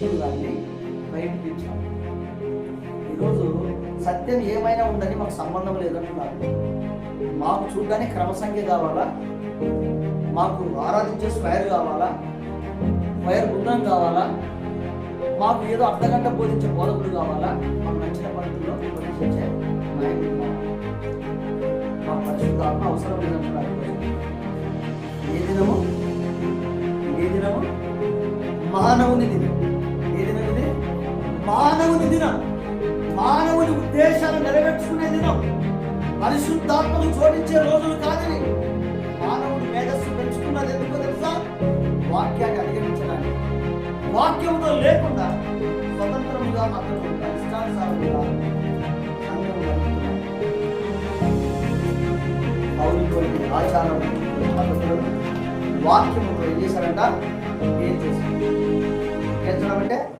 దాన్ని బయటకు ఈరోజు సత్యం ఏమైనా ఉందని మాకు సంబంధం లేదంటున్నారు. మాకు చూడడానికి క్రమసంఖ్య కావాలా? మాకు ఆరాధించే స్క్వైర్ కావాలా? ఫైర్ బృందం కావాలా? మాకు ఏదో అర్ధగంట బోధించే బోధకుడు కావాలా? మాకు నచ్చిన పద్ధతిలో ఉపదేశించే నాయకుడు మా పరిశుద్ధాత్మ అవసరం లేదంటున్నారు ఏ దినము? ఏ దినము? మానవుని దినం. దేవుని దినం. మానవుని ఉద్దేశాలు నెరవేర్చుకునే దినం. పరిశుద్ధాత్మను జోడించే రోజులు కాదని మానవుని మేధస్సు పెంచుకున్నది ఎందుకో తెలుసా? వాక్యాన్ని అధిగమించడానికి. వాక్యంతో లేకుండా స్వతంత్రముగా మాత్రం తన ఇష్టానుసారముగా పౌరులతోని ఆచారం పద్ధతులను వాక్యము ఏం చేశారంట? ఏం చేశారు? ఏం అంటే